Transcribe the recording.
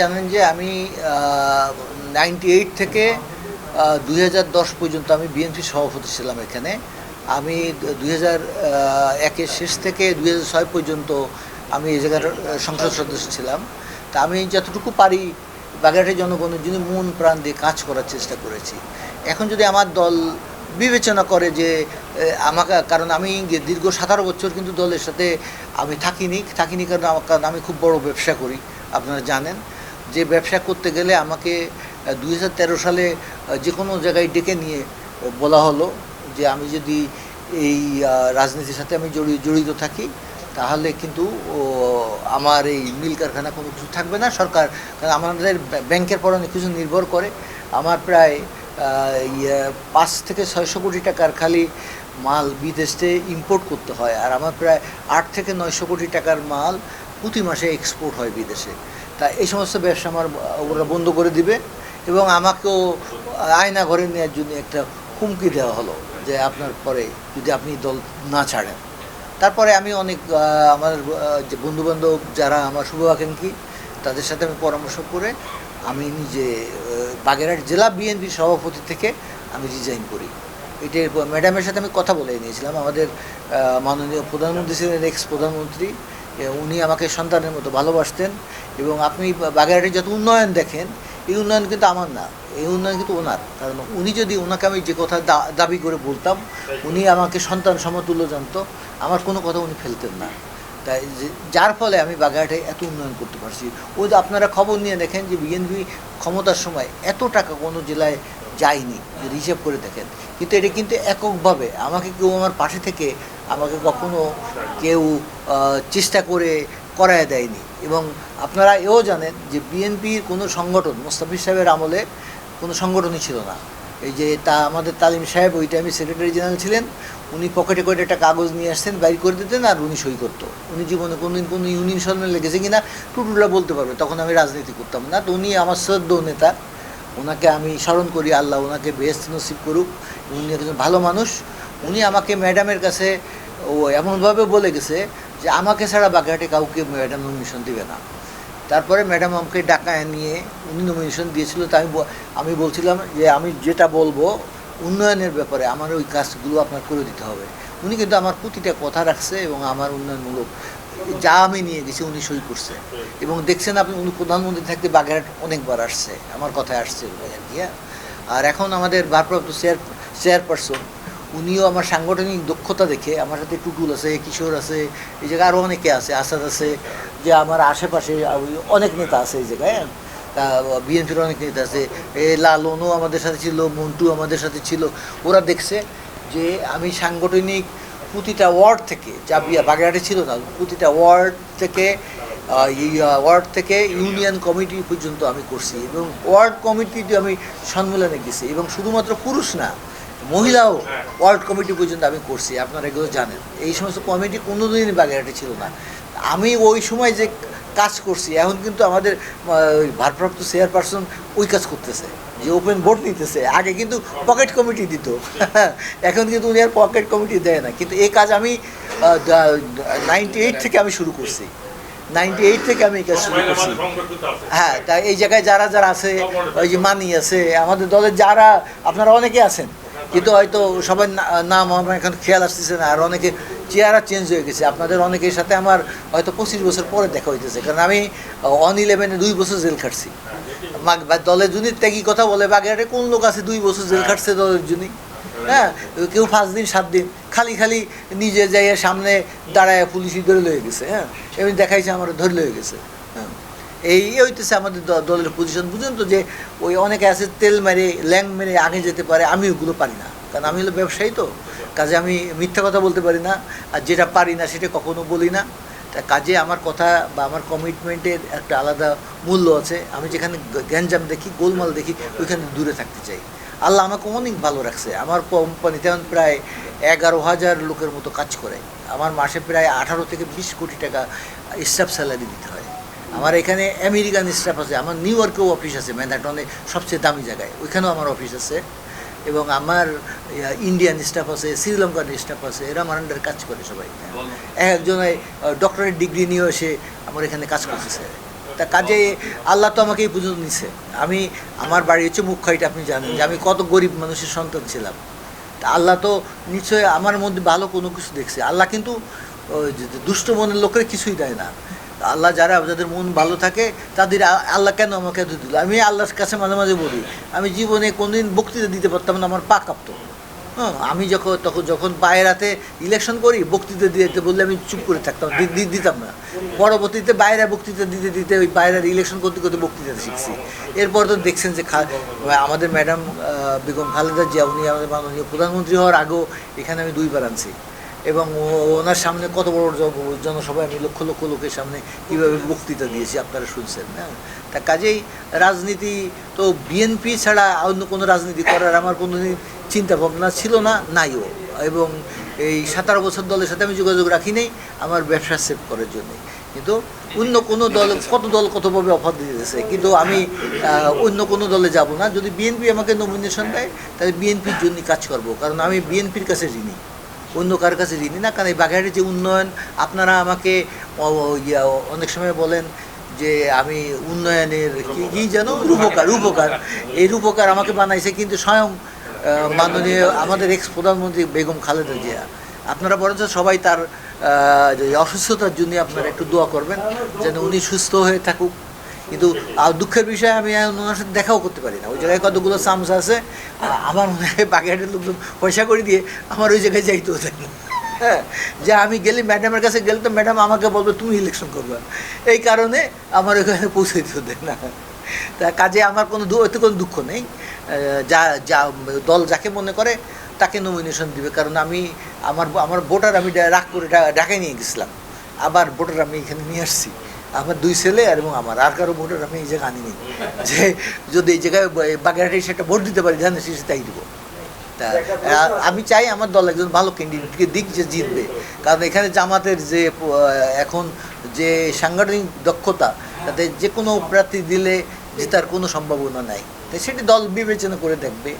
জানেন যে আমি নাইনটি এইট থেকে দুই হাজার দশ পর্যন্ত আমি বিএনপি সভাপতি ছিলাম এখানে। আমি দুই হাজার একের শেষ থেকে দুই হাজার ছয় পর্যন্ত আমি এই জায়গার সংসদ সদস্য ছিলাম। তা আমি যতটুকু পারি বাগেরহাটের জনগণের জন্য মন প্রাণ দিয়ে কাজ করার চেষ্টা করেছি। এখন যদি আমার দল বিবেচনা করে যে আমাকে, কারণ আমি দীর্ঘ সতেরো বছর কিন্তু দলের সাথে আমি থাকিনি থাকিনি কারণ আমার, কারণ আমি খুব বড় ব্যবসা করি, আপনারা জানেন। যে ব্যবসা করতে গেলে আমাকে দু হাজার তেরো সালে যে কোনো জায়গায় ডেকে নিয়ে বলা হলো যে আমি যদি এই রাজনীতির সাথে আমি জড়িত থাকি, তাহলে কিন্তু আমার এই মিল কারখানা কোনো কিছু থাকবে না। সরকার, কারণ আমাদের ব্য- ব্যাংকের পর অনেক কিছু নির্ভর করে। আমার প্রায় পাঁচ থেকে ছয়শো কোটি টাকার খালি মাল বিদেশে ইম্পোর্ট করতে হয়। আর আমার প্রায় আট থেকে নয়শো কোটি টাকার মাল প্রতি মাসে এক্সপোর্ট হয় বিদেশে। তা এই সমস্ত ব্যবসা আমার, ওরা বন্ধ করে দিবে এবং আমাকেও আয়না ঘরে নেওয়ার জন্য একটা হুমকি দেওয়া হলো যে আপনার পরে যদি আপনি দল না ছাড়েন। তারপরে আমি অনেক আমার যে বন্ধুবান্ধব যারা আমার শুভাকাঙ্ক্ষী, তাদের সাথে আমি পরামর্শ করে আমি নিজে বাগেরহাট জেলা বিএনপি সভাপতি থেকে আমি রিজাইন করি। এটা ম্যাডামের সাথে আমি কথা বলে নিয়েছিলাম। আমাদের মাননীয় প্রধানমন্ত্রী ছিলেন এক্স প্রধানমন্ত্রী উনি আমাকে সন্তানের মতো ভালোবাসতেন এবং আপনি বাগেরহাটের যত উন্নয়ন দেখেন, এই উন্নয়ন কিন্তু আমার না, এই উন্নয়ন কিন্তু ওনার। কারণ উনি যদি ওনাকে আমি যে কথা দাবি করে বলতাম, উনি আমাকে সন্তান সমতুল্য জানতো, আমার কোনো কথা উনি ফেলতেন না। তাই যার ফলে আমি বাগেরহাটে এত উন্নয়ন করতে পারছি। ওই আপনারা খবর নিয়ে দেখেন যে বিএনপি ক্ষমতার সময় এত টাকা কোনো জেলায় যায়নি হিসেব করে দেখেন। কিন্তু এটা কিন্তু এককভাবে, আমাকে কেউ আমার পাশে থেকে আমাকে কখনো কেউ চেষ্টা করে করায় দেয়নি। এবং আপনারা এও জানেন যে বিএনপির কোনো সংগঠন, মোস্তাফিজ সাহেবের আমলে কোনো সংগঠনই ছিল না। এই যে তা, আমাদের তালিম সাহেব, ওই টাইমে সেক্রেটারি জেনারেল ছিলেন, উনি পকেটে করে একটা কাগজ নিয়ে আসতেন, বাইর করে দিতেন আর উনি সই করতো। উনি জীবনে কোনোদিন কোনো ইউনিয়ন সম্মেলনে লেগেছে কিনা টুটুলা বলতে পারবে, তখন আমি রাজনীতি করতাম না। তো উনি আমার শ্রদ্ধ নেতা। ওনাকে আমি স্মরণ করি, আল্লাহ ওনাকে বেহেস্ত নসিব করুক, উনি একজন ভালো মানুষ। উনি আমাকে ম্যাডামের কাছে ও এমনভাবে বলে গেছে যে, আমাকে ছাড়া বাগেরহাটে কাউকে ম্যাডাম নমিনেশন দিবে না। তারপরে ম্যাডাম আমাকে ডাকায় নিয়ে উনি নমিনেশন দিয়েছিল। তো আমি আমি বলছিলাম যে, আমি যেটা বলব উন্নয়নের ব্যাপারে আমার ওই কাজগুলো আপনার করে দিতে হবে। উনি কিন্তু আমার প্রতিটা কথা রাখছে এবং আমার উন্নয়নমূলক যা আমি নিয়ে গেছি উনি সই করছে। এবং দেখছেন আপনি উনি প্রধানমন্ত্রী থাকতে বাগেরহাট অনেকবার আসছে। আমার কথায় আসছে আর হ্যাঁ? আর এখন আমাদের ভারপ্রাপ্ত চেয়ার, চেয়ারপারসন, উনিও আমার সাংগঠনিক দক্ষতা দেখে, আমার সাথে টুটুল আছে, কিশোর আছে, এই জায়গায় আরও অনেকে আছে, আসাদ আছে, যে আমার আশেপাশে অনেক নেতা আছে এই জায়গায় হ্যাঁ। বিএনপির অনেক নেতা আছে, এ লালনও আমাদের সাথে ছিল মন্টু আমাদের সাথে ছিল। ওরা দেখছে যে আমি সাংগঠনিক প্রতিটা ওয়ার্ড থেকে যা বিয়া বাগেরহাটে ছিল না প্রতিটা ওয়ার্ড থেকে এই ওয়ার্ড থেকে ইউনিয়ন কমিটি পর্যন্ত আমি করছি এবং ওয়ার্ড কমিটিতে আমি সম্মেলনে গেছি এবং শুধুমাত্র পুরুষ না মহিলাও ওয়ার্ড কমিটি পর্যন্ত আমি করছি আপনারা এগুলো জানেন। এই সমস্ত কমিটি কোনোদিনই বাগেরহাটে ছিল না। আমি ওই সময় যে কাজ করছি এখন কিন্তু আমাদের ভারপ্রাপ্ত চেয়ারপারসন ওই কাজ করতেছে। যে ওপেন বোর্ড নিতেছে। আগে কিন্তু পকেট কমিটি দিত। এখন কিন্তু উনি আর পকেট কমিটি দেয় না। কিন্তু এই কাজ আমি নাইনটি এইট থেকে আমি শুরু করছি। নাইনটি এইট থেকে আমি এই কাজ শুরু করছি। হ্যাঁ তা এই জায়গায় যারা যারা আছে ওই যে মানি আছে আমাদের দলের যারা আপনারা অনেকে আছেন। কিন্তু হয়তো সবার নাম আমার এখন খেয়াল আসতেছে না। আর অনেকে চেহারা চেঞ্জ হয়ে গেছে। আপনাদের অনেকের সাথে আমার হয়তো পঁচিশ বছর পরে দেখা হইতেছে। কারণ আমি অন ইলেভেনে দুই বছর জেল খাটছি। দলের জন্য ত্যাগী কথা বলে বাগেরহাটে কোন লোক আছে দুই বছর জেল খাটছে দলের জন্যই হ্যাঁ কেউ পাঁচ দিন সাত দিন খালি খালি নিজে যাইয়া সামনে দাঁড়ায় পুলিশই ধরে লয়ে গেছে হ্যাঁ? এমনি দেখাইছে আমার ধরে লয়ে গেছে হ্যাঁ? এই হইতেছে আমাদের দলের পজিশন বুঝলেন তো যে ওই অনেকে আছে তেল মেরে ল্যাং মেরে আগে যেতে পারে আমি ওগুলো পারি না। কারণ আমি হলো ব্যবসায়ী তো কাজে আমি মিথ্যা কথা বলতে পারি না আর যেটা পারি না সেটা কখনো বলি না। কাজে আমার কথা বা আমার কমিটমেন্টের একটা আলাদা মূল্য আছে। আমি যেখানে গ্যাঞ্জাম দেখি, গোলমাল দেখি, ওইখানে দূরে থাকতে চাই। আল্লাহ আমাকে অনেক ভালো রাখছে। আমার কোম্পানিতে এখন প্রায় এগারো হাজার লোকের মতো কাজ করে। আমার মাসে প্রায় আঠারো থেকে বিশ কোটি টাকা স্টাফ স্যালারি দিতে হয়। আমার এখানে আমেরিকান স্টাফ আছে, আমার নিউ ইয়র্কেও অফিস আছে ম্যানহাটনে সবচেয়ে দামি জায়গায়। ওইখানেও আমার অফিস আছে। এবং আমার ইন্ডিয়ান স্টাফ আছে শ্রীলঙ্কান স্টাফ আছে, এরা আমার আন্ডারে কাজ করে সবাই। এক একজন ডক্টরেট ডিগ্রি নিয়েও এসে আমার এখানে কাজ করতেছে। তা কাজে আল্লাহ তো আমাকে এই পর্যন্ত নিছে আমি, আমার বাড়ি হচ্ছে মুখাইটা আপনি জানেন যে আমি কত গরিব মানুষের সন্তান ছিলাম। তা আল্লাহ তো নিশ্চয়ই আমার মধ্যে ভালো কোনো কিছু দেখছে। আল্লাহ কিন্তু দুষ্ট মনের লোকের কিছুই দেয় না। আল্লাহ যারা যাদের মন ভালো থাকে, তাদের আল্লাহ কেন আমাকে দিল? আমি আল্লাহর কাছে মাঝে মাঝে বলি, আমি জীবনে কোনোদিন বক্তৃতা দিতে পারতাম না, আমার পা কাঁপতো। হ্যাঁ আমি যখন, তখন, যখন বাইরাতে ইলেকশন করি, বক্তৃতা দিতে বললে আমি চুপ করে থাকতাম দিতাম না। পরবর্তীতে বাইরে বক্তৃতা দিতে দিতে ওই বাইরের ইলেকশন করতে করতে বক্তৃতা শিখছি। এরপর তো দেখছেন যে আমাদের ম্যাডাম বেগম খালেদা জিয়া, উনি আমাদের মাননীয় প্রধানমন্ত্রী হওয়ার আগেও এখানে আমি দুইবার আনছি। এবং ওনার সামনে কত বড় বড় জনসভায় আমি লক্ষ লক্ষ লোকের সামনে কীভাবে বক্তৃতা দিয়েছি, আপনারা শুনছেন হ্যাঁ তা কাজেই রাজনীতি তো বিএনপি ছাড়া অন্য কোনো রাজনীতি করার আমার কোনো চিন্তা ভাবনা ছিল না নাইও এবং এই সাতারো বছর দলের সাথে আমি যোগাযোগ রাখি নেই, আমার ব্যবসা সেভ করার জন্য। কিন্তু অন্য কোনো দল, কত দল কতভাবে অফার দিতেছে কিন্তু আমি অন্য কোনো দলে যাব না। যদি বিএনপি আমাকে নমিনেশন দেয়, তাহলে বিএনপির জন্য কাজ করব, কারণ আমি বিএনপির কাছে ঋণী। অন্য কার কাছে ঋণী না কারণ এই বাগেরহাটের যে উন্নয়ন আপনারা আমাকে অনেক সময় বলেন যে আমি উন্নয়নের কি কি যেন? রূপকার রূপকার। এই রূপকার আমাকে বানাইছে কিন্তু স্বয়ং মাননীয় আমাদের এক্স প্রধানমন্ত্রী বেগম খালেদা জিয়া। আপনারা বরঞ্চ সবাই তার অসুস্থতার জন্য আপনারা একটু দোয়া করবেন যেন উনি সুস্থ হয়ে থাকুক। কিন্তু দুঃখের বিষয়ে, আমি ওনার সাথে দেখাও করতে পারি না। ওই জায়গায় কতগুলো চামচ আছে আমার মনে হয় বাগেরহাটের লোকজন পয়সা করে দিয়ে আমার ওই জায়গায় যাইতেও না। হ্যাঁ যে আমি গেলে ম্যাডামের কাছে গেলে তো ম্যাডাম আমাকে বলবে, তুমি ইলেকশন করবে। এই কারণে আমার ওখানে পৌঁছে দেয় না। তা কাজে আমার কোনো এতে কোনো দুঃখ নেই। যা যা দল যাকে মনে করে, তাকে নমিনেশন দিবে। কারণ আমি, আমার আমার ভোটার আমি রাগ করে ডা- ঢাকায় নিয়ে গেছিলাম। আবার ভোটার আমি এখানে নিয়ে আসছি। আমার দুই ছেলে আর এবং আমার। আর কারও ভোটার আমি এই জায়গায় আনিনি। যে যদি এই জায়গায় বাগেরহাটে সেটা ভোট দিতে পারি, জানে সে তাই দিব। তা আমি চাই আমার দল একজন ভালো ক্যান্ডিডেটকে দিক, যে জিতবে। কারণ এখানে জামাতের যে এখন যে সাংগঠনিক দক্ষতা, তাতে যে কোনো প্রার্থী দিলে জেতার কোনো সম্ভাবনা নাই। তাই সেটি দল বিবেচনা করে দেখবে।